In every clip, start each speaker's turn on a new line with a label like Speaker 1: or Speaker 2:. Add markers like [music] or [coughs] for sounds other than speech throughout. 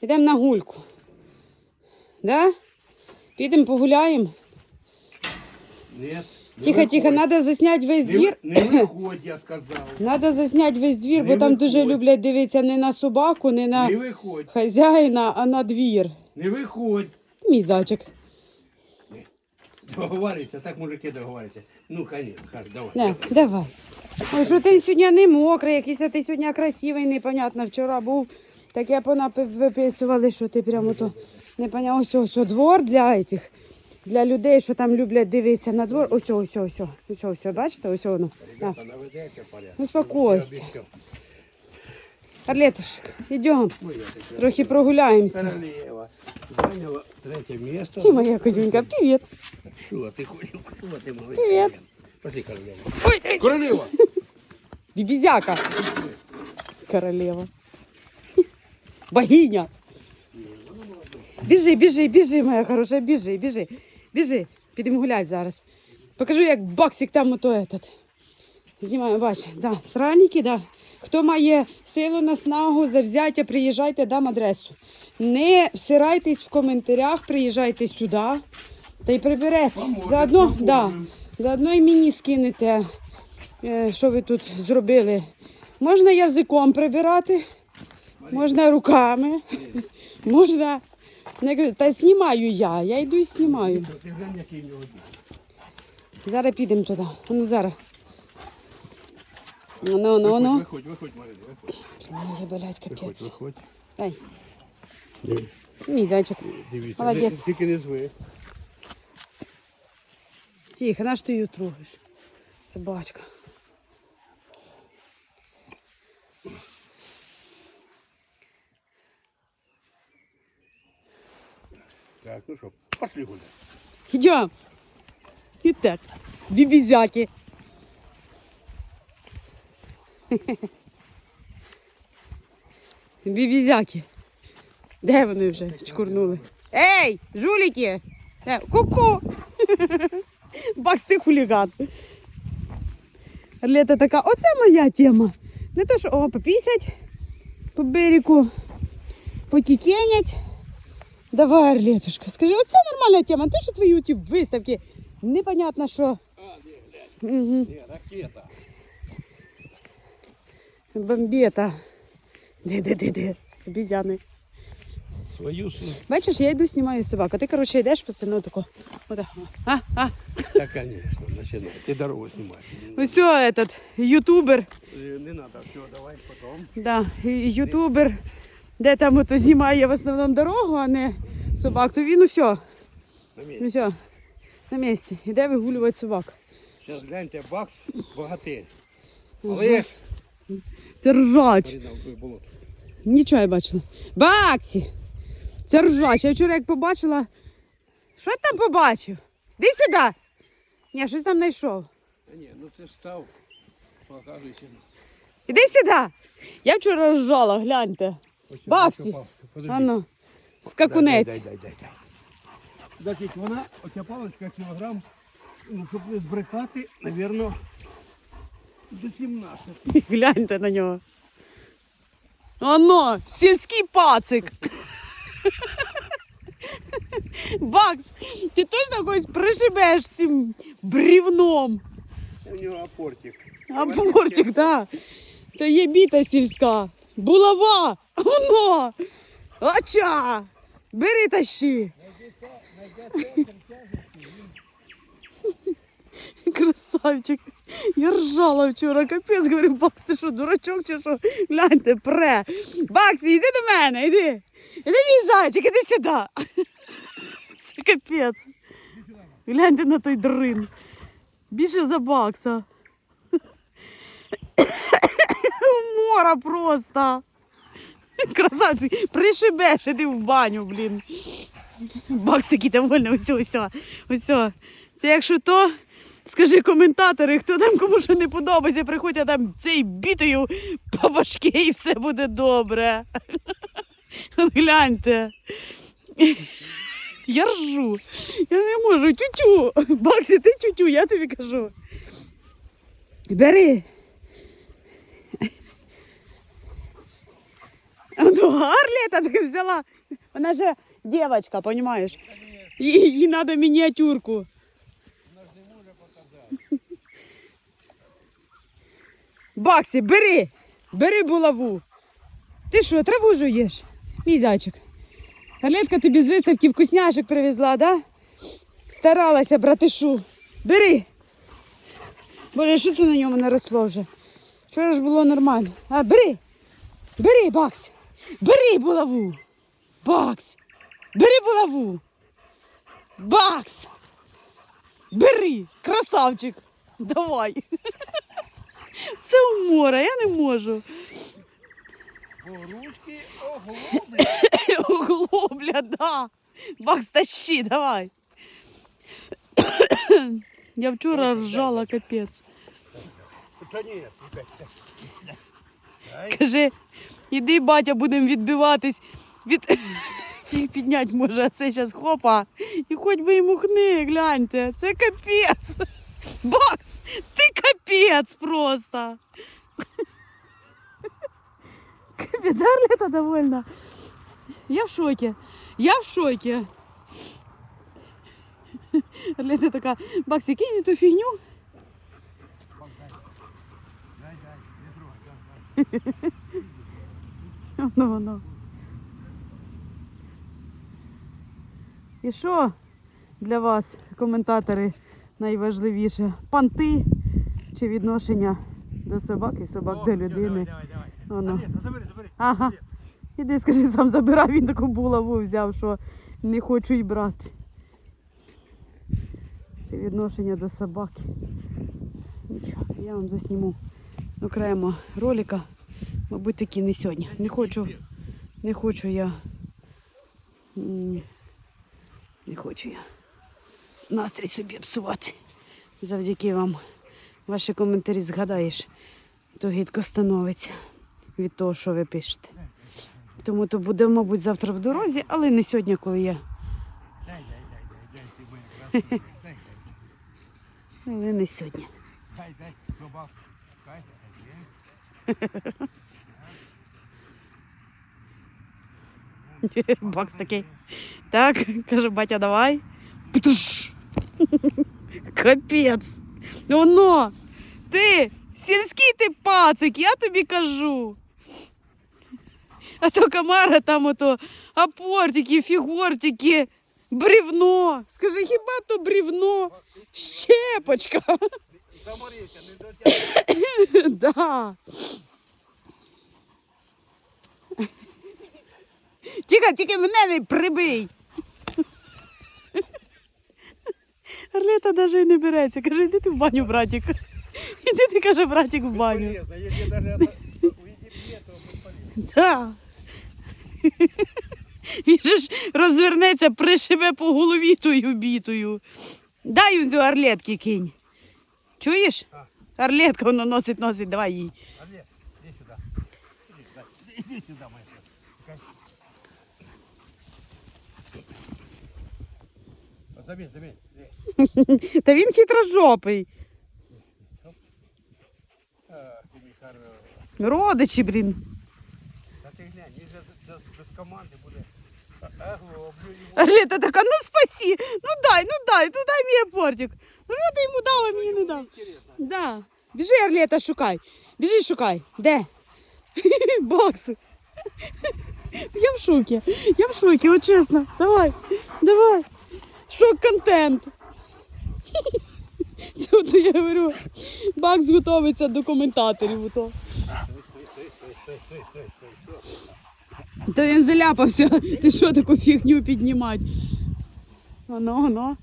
Speaker 1: Йдемо на гульку. Да? Підемо погуляємо.
Speaker 2: Нет. не
Speaker 1: Тихо, тихо, треба засняти весь двір.
Speaker 2: не виходь, я сказав.
Speaker 1: Треба засняти весь двір, бо
Speaker 2: Не
Speaker 1: там дуже
Speaker 2: виходь.
Speaker 1: люблять дивитися не на собаку, не на
Speaker 2: Не виходь.
Speaker 1: хазяїна, а на двір.
Speaker 2: Не виходь.
Speaker 1: Мій зайчик.
Speaker 2: Договориться, так мужики договоряться. Ну, конечно, хар, давай.
Speaker 1: Не, давай. Ой, що ти сьогодні не мокрий, якийсь а ти сьогодні красивий, непонятно. Вчора був, так я виписували, що ти прямо то непонятно. Ось ось ось двор для этих, для людей, що там люблять дивитися на двор. Ось ось ось ось ось ось, бачите, ось воно. Успокойся.
Speaker 2: Я обіцяв.
Speaker 1: Йдемо, трохи прогуляємося.
Speaker 2: Зайняла третє місце.
Speaker 1: Ти моя козюнька, привіт.
Speaker 2: Що ти хочеш?
Speaker 1: Привіт.
Speaker 2: Пошли, королева.
Speaker 1: Ой,
Speaker 2: Королева!
Speaker 1: бібізяка. Королева. Богиня. Біжи, біжи, біжи, моя хороша, біжи, біжи, біжи. Підемо гуляти зараз. Покажу, як боксик там ото этот. Знімаю, бач, да, сральники, да. Хто має силу на снагу, завзяття, приїжджайте, дам адресу. Не всирайтесь в коментарях, приїжджайте сюди та й приберете. Заодно, да, заодно і мені скинете, е, що ви тут зробили. Можна язиком прибирати, можна руками, можна. Та знімаю я, я йду і знімаю. Зараз підемо туди. Ну зараз. Ну, ну, ну, ну.
Speaker 2: Виходь, виходь, Марина, виходь.
Speaker 1: Ой, блядь,
Speaker 2: Виходь,
Speaker 1: капець.
Speaker 2: виходь.
Speaker 1: Дай,
Speaker 2: Диві-
Speaker 1: мій зайчик.
Speaker 2: Дивіться,
Speaker 1: Молодець.
Speaker 2: тільки не зви.
Speaker 1: Тихо, на що ти її трогаєш? Собачка.
Speaker 2: Так, ну що, пошли гуляти.
Speaker 1: Йдем. І так, бібізяки. [laughs] Бібізяки. Де вони вже чкурнули? Ей, жуліки! Де? Ку-ку! [laughs] Бакс, ти хуліган. Лето така, оце моя тема. Не то, що о, попісять по берегу, потікенять. Давай, Орлетушка, скажи, оце нормальна тема. Те, що твої ті виставки, непонятно що. Угу.
Speaker 2: Ні, ракета.
Speaker 1: Бомбета. Де-де-де-де. Обізяни.
Speaker 2: Свою суть.
Speaker 1: Бачиш, я йду знімаю собаку. Ти, коротше, йдеш по селу тако. Отак. А, а.
Speaker 2: Так, конечно, начинай. Ти дорогу знімаєш.
Speaker 1: Ось о, этот ютубер.
Speaker 2: Е, Не треба, все, давай потом.
Speaker 1: Да, ютубер, де там ото знімає в основному дорогу, а не собак, то він усе,
Speaker 2: На
Speaker 1: ну
Speaker 2: місці.
Speaker 1: все, на місці. Іде вигулювати собак.
Speaker 2: Зараз гляньте, бакс богатир. Але ж,
Speaker 1: Це ржач.
Speaker 2: Болото.
Speaker 1: Нічого я бачила. Баксі! Це ржач. Я вчора як побачила. Що ти там побачив? Іди сюди. Ні, щось там знайшов.
Speaker 2: Та ні, ну це став. Показуйся.
Speaker 1: Іди сюди. Я вчора ржала, гляньте. Баксі. Ану, скакунець.
Speaker 2: Дай, дай, дай, дай. Значить, вона, оця паличка кілограм, ну, щоб не збрехати, напевно, до 17. [laughs]
Speaker 1: Гляньте на нього. Оно, сільський пацик. [laughs] Бакс, ти точно когось пришибеш цим брівном.
Speaker 2: У нього апортик.
Speaker 1: А бортик, так. Це є біта сільська. Булава. Оно. Оча. Бери тащи. Красавчик. Я ржала вчора, капець, говорю, Бакс, ти що, дурачок чи що? Гляньте, пре. Баксі, йди до мене, йди. Іди мій зайчик, іди сюди. Це капець. Гляньте на той дрин. Більше за бакса. Умора просто. Красавчик, пришибеш, іди в баню, блін. Бакс такий довольний, ось, ось, ось. Це якщо то, скажи коментатори, хто там кому що не подобається, приходь, а там цей бітою по башки і все буде добре. Гляньте. Я ржу. Я не можу. Тютю. Баксі, ти тютю, я тобі кажу. Бери. [laughs] Ну, Арлета ти взяла. Вона же девочка, понимаешь? Їй, надо мініатюрку. Баксі, бери! Бери булаву. Ти що, траву жуєш? Мій зайчик. Арлетка тобі з виставки вкусняшок привезла, да? Старалася, братишу. Бери. Боже, що це на ньому наросло вже? Вчора ж було нормально. А, бери! Бери, Бакс! Бери булаву! Бакс! Бери булаву! Бакс! Бери! Красавчик! Давай! [laughs] Це умора, я не можу.
Speaker 2: По-русски оглобля.
Speaker 1: Углобля, да. Бакс, тащи, давай. Я вчора ржала капець.
Speaker 2: Та ні.
Speaker 1: Каже, іди, батя, будемо відбиватись від. [laughs] Фіг піднять може, а це зараз хопа. І хоч би йому хни, гляньте. Це капець. [laughs] Бакс, ти капець просто. [laughs] Капець, Арлета довольна. Я в шокі. Я в шокі. Орлета така, Бакс, кинь ту фігню.
Speaker 2: Дай, дай, трогай, дай, дай.
Speaker 1: Ну, воно. І що для вас, коментатори, найважливіше? Панти чи відношення до собак і собак
Speaker 2: О,
Speaker 1: до людини?
Speaker 2: Давай, давай, давай.
Speaker 1: Воно.
Speaker 2: А, ні, забери, забери.
Speaker 1: Ага. Іди, скажи, сам забирав, він таку булаву взяв, що не хочу й брати. Чи відношення до собаки. Нічого, я вам засніму окремо ролика. Мабуть, таки не сьогодні. Не хочу, не хочу я. Не хочу я настрій собі псувати. Завдяки вам. Ваші коментарі згадаєш, то гідко становиться від того, що ви пишете. Тому то буде, мабуть, завтра в дорозі, але не сьогодні, коли я.
Speaker 2: Дай, дай, дай, дай, дай, ти
Speaker 1: Але не сьогодні.
Speaker 2: дай, дай, [laughs] добав. Дай, [laughs]
Speaker 1: Бакс такий. Так, каже, батя, давай. [laughs] Капець. Воно. Ти сільський ти пацик, я тобі кажу. А то комара там ото апортики, фігортики, брівно. Скажи, хіба то брівно? Щепочка.
Speaker 2: Заморився, не дотягнув. [laughs]
Speaker 1: Да. Тихо, тільки мене не прибий. Орлета навіть і не береться. Каже, йди ти в баню, братик. Іди ти, каже, братик, в баню.
Speaker 2: Если даже это то бесполезно.
Speaker 1: Да. Він же ж розвернеться, пришибе по голові тою бітою. Дай їм цю орлетки кинь. Чуєш? Орлетка воно носить, носить, давай їй.
Speaker 2: Олег, иди сюда. Иди сюда, иди сюда, моя Вот Заметь, заметь. Здесь.
Speaker 1: Та він [laughs] хитрожопий.
Speaker 2: Ах, ты мій хороший.
Speaker 1: Родичі, блін.
Speaker 2: Та ти глянь, він же без, без команди буде. Агло, облю йому.
Speaker 1: Орлета така, ну спасі, ну дай, ну дай, ну дай мій апортик. Ну що ти йому дала, мені не дав.
Speaker 2: Интересно.
Speaker 1: Да. Біжи, Орлета, шукай. Біжи, шукай. Де? [laughs] Бокс. [laughs] Я в шокі. Я в шокі, от чесно. Давай, давай. Шок контент. [laughs] Це от я говорю. Бакс готовиться до коментаторів. Ото. Та він заляпався. Ти що таку фігню піднімати? Оно, оно.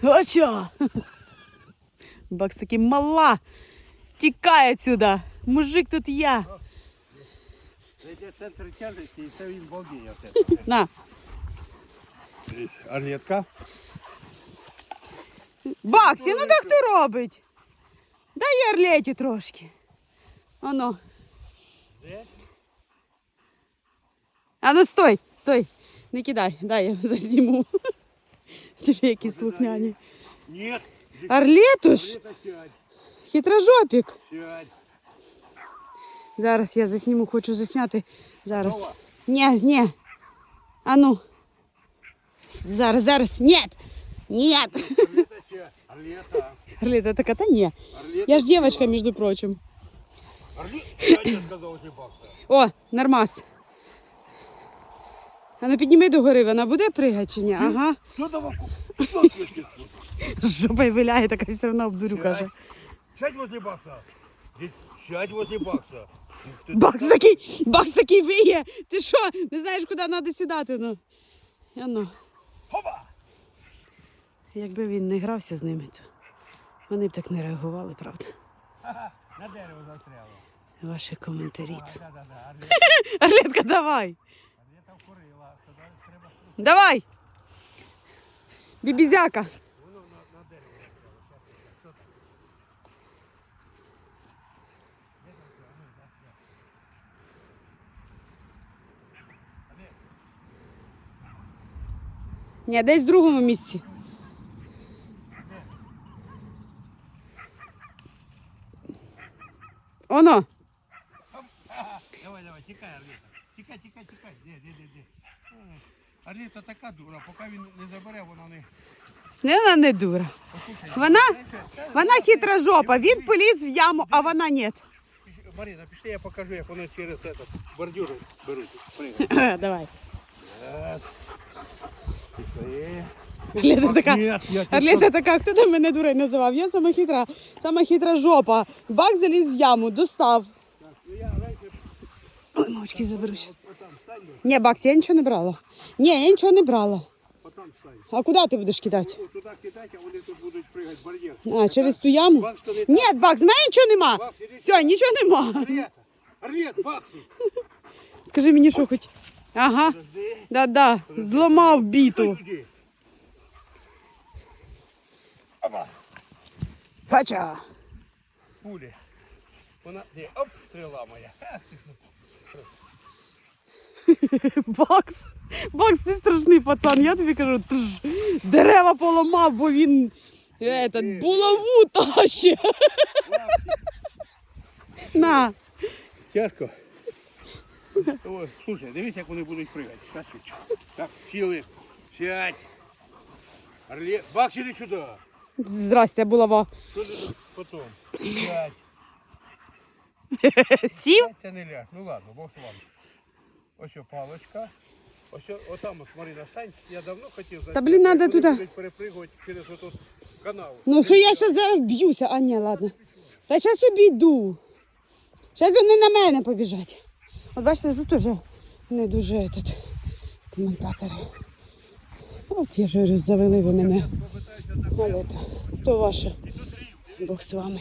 Speaker 1: Хоча. Бакс такий мала. Тікай отсюда. Мужик тут я.
Speaker 2: Зайде центр тяжесті і це він от. [laughs]
Speaker 1: На.
Speaker 2: Орлетка.
Speaker 1: Баксі, ну так хто робить? Дай Орлеті трошки. Оно.
Speaker 2: Де?
Speaker 1: А ну стой, стой. Не кидай, дай я [laughs] засніму. Тобі які слухняні.
Speaker 2: Нет.
Speaker 1: Орлетуш,
Speaker 2: Орлета, сядь,
Speaker 1: хитрожопик.
Speaker 2: сядь.
Speaker 1: Зараз я засніму, хочу засняти. Зараз.
Speaker 2: Давай.
Speaker 1: Ні, ні. А ну. Зараз, зараз. Ні. Ні.
Speaker 2: Орлета ще. Орлета.
Speaker 1: Орлета така, та ні.
Speaker 2: Орлета
Speaker 1: Я ж дівчинка, між прочим.
Speaker 2: Орлі... Я сказав, що бакса.
Speaker 1: О, нормас. А ну підніми догори, вона буде пригати чи ні? Ага.
Speaker 2: Що давай?
Speaker 1: Жопа виляє, така все одно обдурю, каже.
Speaker 2: Сядь возле бакса. Сядь возле бакса.
Speaker 1: Бакс такий, бакс такий виє. Ти що, не знаєш, куди треба сідати? Ну. А
Speaker 2: Хопа!
Speaker 1: Якби він не грався з ними, то вони б так не реагували, правда?
Speaker 2: На дерево застряло.
Speaker 1: Ваші коментарі. Орлетка, [laughs] давай. Давай. Бібізяка.
Speaker 2: воно на, на дерево застряло. Щас, щас. Що там? Де там що? А ну, да, да.
Speaker 1: Ні, десь в другому місці. Оно.
Speaker 2: Давай, давай, тікай, Орлета. Тікай, тікай, тікай. Де, де, де, де. Е, Орлета така дура, поки він не забере, вона не...
Speaker 1: Не, вона не дура. Вона, вона хитра жопа. Він поліз в яму, а вона ні.
Speaker 2: Марина, пішли, я покажу, як вони через этот бордюр беруть. [coughs]
Speaker 1: Давай.
Speaker 2: Раз.
Speaker 1: Орлета така. Орлета така, хто там мене дурою називав? Я сама хитра, сама хитра жопа. Бак заліз в яму, достав. Ой, мовчки заберу щас. Ні, Бакс, я нічого не брала. Ні, я нічого не брала. А куди ти будеш кидати?
Speaker 2: Туди кидати, а вони тут будуть пригати бордюр.
Speaker 1: А, через ту яму?
Speaker 2: Бакс.
Speaker 1: Ні, Бакс, в мене нічого нема.
Speaker 2: Бакс,
Speaker 1: Все, нічого нема.
Speaker 2: Орлет, бакси.
Speaker 1: Скажи мені, що хоч. Ага, да-да, зламав біту. Пача.
Speaker 2: пулі. Вона, де, оп, стріла моя. [laughs]
Speaker 1: Бакс. Бакс, ти страшний пацан, я тобі кажу, тж, дерева поламав, бо він этот, булаву тащить. [laughs] На.
Speaker 2: Тяжко. О, слушай, дивись, як вони будуть пригати. Так, так, сіли. Сядь. Орлет, бакс, іди сюди.
Speaker 1: Здрасте, булава.
Speaker 2: Що ти тут потом? Сядь. [laughs]
Speaker 1: Сів?
Speaker 2: Це не ляж. Ну ладно, бог з вами. Ось о палочка. Ось о- отам ось Марина стань. Я давно хотів зайти.
Speaker 1: Та, блін, надо
Speaker 2: Вони
Speaker 1: туди.
Speaker 2: будуть перепригувати через отут канал.
Speaker 1: Ну що я ще зараз б'юся, а ні, ладно. Та зараз обійду. Зараз вони на мене побіжать. От бачите, тут уже не дуже этот, коментатори. От я ж завели ви мене. Але то, то ваше. Бог з вами.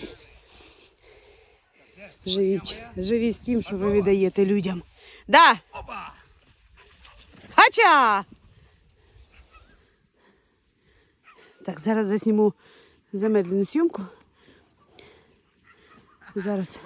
Speaker 1: Живіть. Живіть з тим, що ви віддаєте людям. Да! Хача! Так, зараз засніму замедлену зйомку. Зараз